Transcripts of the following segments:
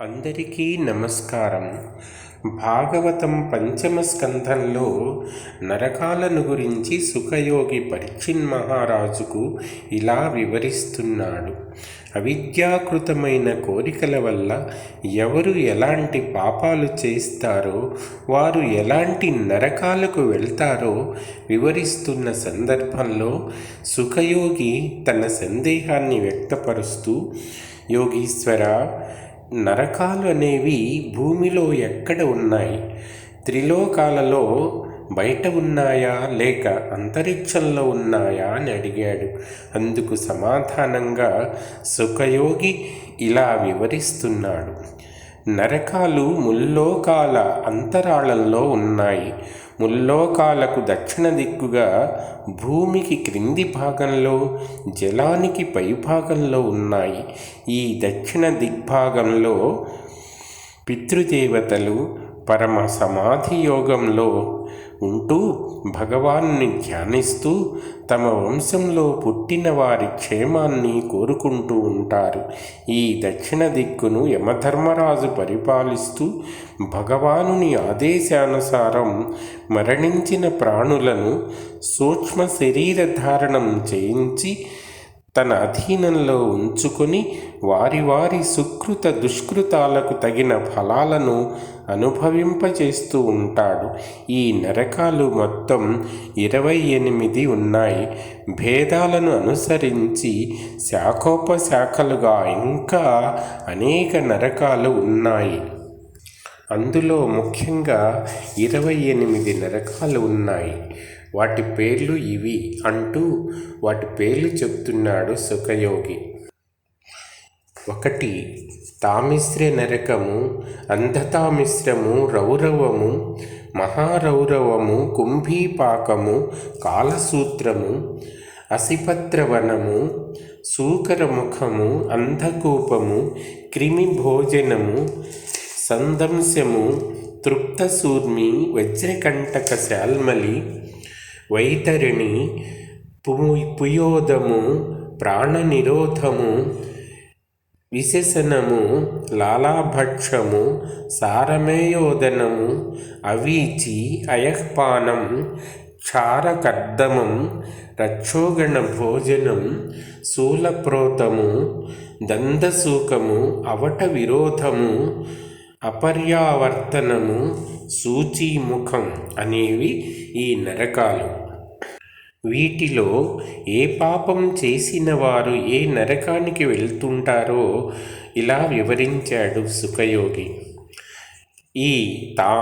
అందరికీ నమస్కారం. భాగవతం పంచమ స్కంధంలో నరకాలను గురించి సుఖయోగి పరీక్షిన్ మహారాజుకు ఇలా వివరిస్తున్నాడు. అవిద్యాకృతమైన కోరికల వల్ల ఎవరు ఎలాంటి పాపాలు చేస్తారో వారు ఎలాంటి నరకాలకు వెళ్తారో వివరిస్తున్న సందర్భంలో సుఖయోగి తన సందేహాన్ని వ్యక్తపరుస్తూ యోగీశ్వర నరకాలు అనేవి భూమిలో ఎక్కడ ఉన్నాయి? త్రిలోకాలలో బయట ఉన్నాయా? లేక అంతరిక్షంలో ఉన్నాయా? అని అడిగాడు. అందుకు సమాధానంగా సుఖయోగి ఇలా వివరిస్తున్నాడు. నరకాలు ముల్లోకాల అంతరాళంలో ఉన్నాయి. ముల్లోకాలకు దక్షిణ దిక్కుగా భూమికి క్రింది భాగంలో జలానికి పై భాగంలో ఉన్నాయి. ఈ దక్షిణ దిగ్భాగంలో పితృదేవతలు పరమ సమాధి యోగంలో ఉంటూ భగవాన్ని ధ్యానిస్తూ తమ వంశంలో పుట్టిన వారి క్షేమాన్ని కోరుకుంటూ ఉంటారు. ఈ దక్షిణ దిక్కును యమధర్మరాజు పరిపాలిస్తూ భగవానుని ఆదేశానుసారం మరణించిన ప్రాణులను సూక్ష్మ శరీర ధారణం చేయించి తన అధీనంలో ఉంచుకొని వారి వారి సుకృత దుష్కృతాలకు తగిన ఫలాలను అనుభవింపజేస్తూ ఉంటాడు. ఈ నరకాలు మొత్తం ఇరవై ఎనిమిది ఉన్నాయి. భేదాలను అనుసరించి శాఖోపశాఖలుగా ఇంకా అనేక నరకాలు ఉన్నాయి. అందులో ముఖ్యంగా ఇరవై ఎనిమిది నరకాలు ఉన్నాయి. వాటి పేర్లు ఇవి అంటూ వాటి పేర్లు చెప్తున్నాడు సుఖయోగి. ఒకటి తామిశ్ర నరకము అంధతామిశ్రము రౌరవము మహారౌరవము కుంభీపాకము కాలసూత్రము అసిపత్రవనము సూకరముఖము అంధకూపము క్రిమి భోజనము సందంశము తృప్తసూర్మి వజ్రకంటక శాల్మలి వైతరిణి పు పుయోదము ప్రాణనిరోధము విశేషణము లాలాభక్షము సారమేయోదనము అవీచి అయఃపానం క్షారకర్దమం రక్షోగణ భోజనం శూలప్రోతము దందసూకము అవట విరోధము అపర్యావర్తనము సూచీముఖం అనేవి ఈ నరకాలు. వీటిలో ఏ పాపం చేసిన వారు ఏ నరకానికి వెళ్తుంటారో ఇలా వివరించాడు సుఖయోగి. ఈ తా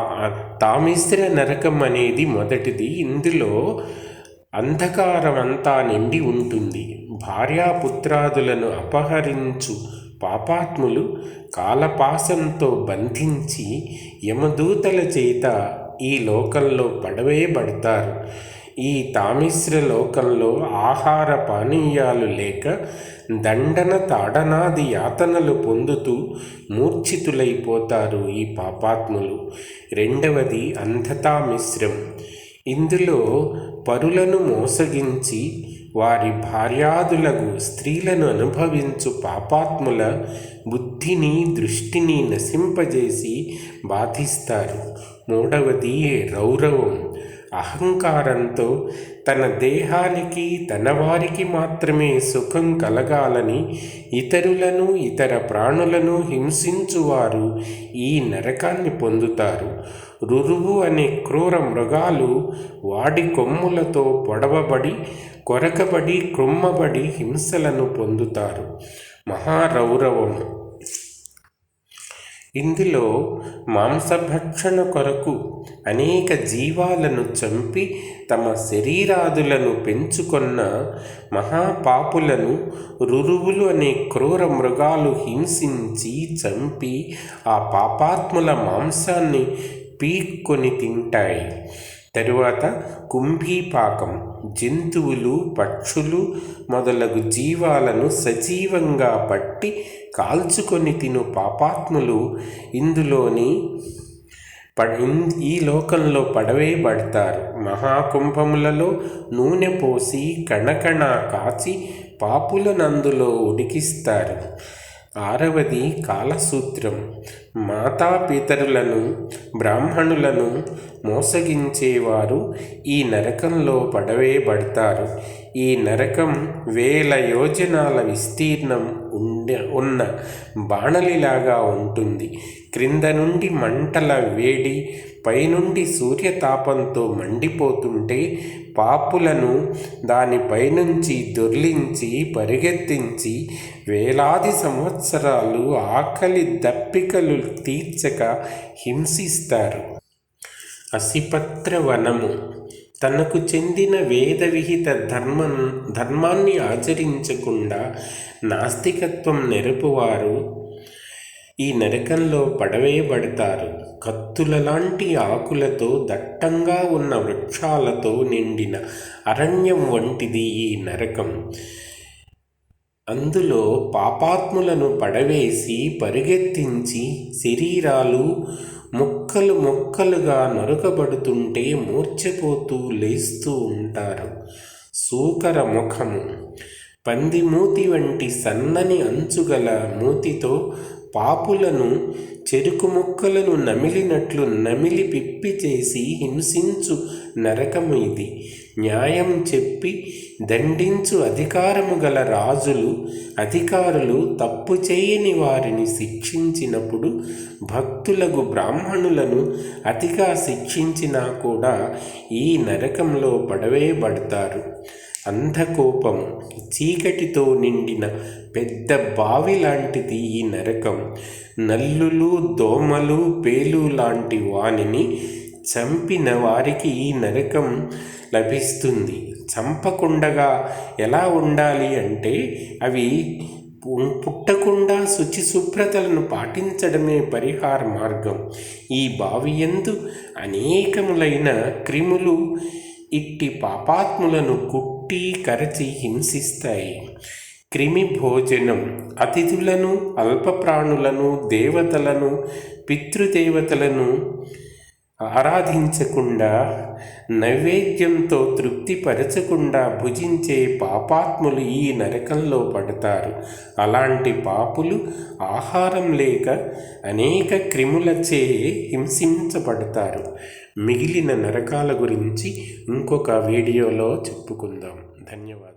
తామిశ్ర నరకం అనేది మొదటిది. ఇందులో అంధకారమంతా నిండి ఉంటుంది. భార్యాపుత్రాదులను అపహరించు పాపాత్ములు కాలపాసంతో బంధించి యమదూతల చేత ఈ లోకంలో పడవేయబడతారు. ఈ తామిశ్ర లోకంలో ఆహార పానీయాలు లేక దండన తాడనాది యాతనలు పొందుతూ మూర్ఛితులైపోతారు ఈ పాపాత్ములు. రెండవది అంధతామిశ్రం. ఇందులో పరులను మోసగించి వారి భార్యాదులకు స్త్రీలను అనుభవించు పాపాత్ముల బుద్ధిని దృష్టిని నశింపజేసి బాధిస్తారు. మూడవది రౌరవం. అహంకారంతో తన దేహానికి తన వారికి మాత్రమే సుఖం కలగాలని ఇతరులను ఇతర ప్రాణులను హింసించువారు ఈ నరకాన్ని పొందుతారు. రురువు అనే క్రూర మృగాలు వాడి కొమ్ములతో పొడవబడి కొరకబడి క్రొమ్మబడి హింసలను పొందుతారు. మహారౌరవము ఇందులో మాంసభక్షణ కొరకు అనేక జీవాలను చంపి తమ శరీరాదులను పెంచుకొన్న మహాపాపులను రురువులు అనే క్రూర మృగాలు హింసించి చంపి ఆ పాపాత్ముల మాంసాన్ని పీక్కొని తింటాయి. తరువాత కుంభీపాకం జంతువులు పక్షులు మొదలగు జీవాలను సజీవంగా పట్టి కాల్చుకొని తిను పాపాత్ములు. ఇందులోని ఈ లోకంలో పడవేయబడతారు. మహాకుంభములలో నూనె పోసి కణకణ కాచి పాపులనందులో ఉడికిస్తారు. ఆరవది కాలసూత్రం. మాతాపితరులను బ్రాహ్మణులను మోసగించేవారు ఈ నరకంలో పడవేయబడతారు. ఈ నరకం వేల యోజనాల విస్తీర్ణం ఉండ ఉన్న బాణలిలాగా ఉంటుంది. క్రింద నుండి మంటల వేడి పైనుండి సూర్యతాపంతో మండిపోతుంటే పాపులను దానిపైనుంచి దొర్లించి పరిగెత్తించి వేలాది సంవత్సరాలు ఆకలి దప్పికలు తీర్చక హింసిస్తారు. అసిపత్ర వనము. తనకు చెందిన వేద విహిత ధర్మం ధర్మాన్ని ఆచరించకుండా నాస్తికత్వం నెరపువారు ఈ నరకంలో పడవేయబడతారు. కత్తుల లాంటి ఆకులతో దట్టంగా ఉన్న వృక్షాలతో నిండిన అరణ్యం వంటిది ఈ నరకం. అందులో పాపాత్ములను పడవేసి పరిగెత్తించి శరీరాలు ముక్కలు ముక్కలుగా నరుకబడుతుంటే మూర్ఛపోతూ లేస్తూ ఉంటారు. సూకర ముఖము. పంది మూతి వంటి సన్నని అంచుగల మూతితో పాపులను చెరుకు ముక్కలను నమిలినట్లు నమిలి పిప్పి చేసి హింసించు నరకము ఇది. న్యాయం చెప్పి దండించు అధికారము గల రాజులు అధికారులు తప్పు చేయని వారిని శిక్షించినప్పుడు భక్తులకు బ్రాహ్మణులను అతిగా శిక్షించినా కూడా ఈ నరకంలో పడవేయబడతారు. అంధకోపం చీకటితో నిండిన పెద్ద బావి లాంటిది ఈ నరకం. నల్లులు దోమలు పేలు లాంటి వానిని చంపిన వారికి ఈ నరకం లభిస్తుంది. చంపకుండగా ఎలా ఉండాలి అంటే అవి పుట్టకుండా శుచి శుభ్రతలను పాటించడమే పరిహార మార్గం. ఈ బావి ఎందు అనేకములైన క్రిములు ఇట్టి పాపాత్ములను కుట్టి కరచి హింసిస్తాయి. క్రిమి భోజనం అతిథులను అల్పప్రాణులను దేవతలను పితృదేవతలను ఆరాధించకుండా నైవేద్యంతో తృప్తిపరచకుండా భుజించే పాపాత్ములు ఈ నరకంలో పడతారు. అలాంటి పాపులు ఆహారం లేక అనేక క్రిములచే హింసించబడతారు. మిగిలిన నరకాల గురించి ఇంకొక వీడియోలో చెప్పుకుందాం. ధన్యవాదాలు.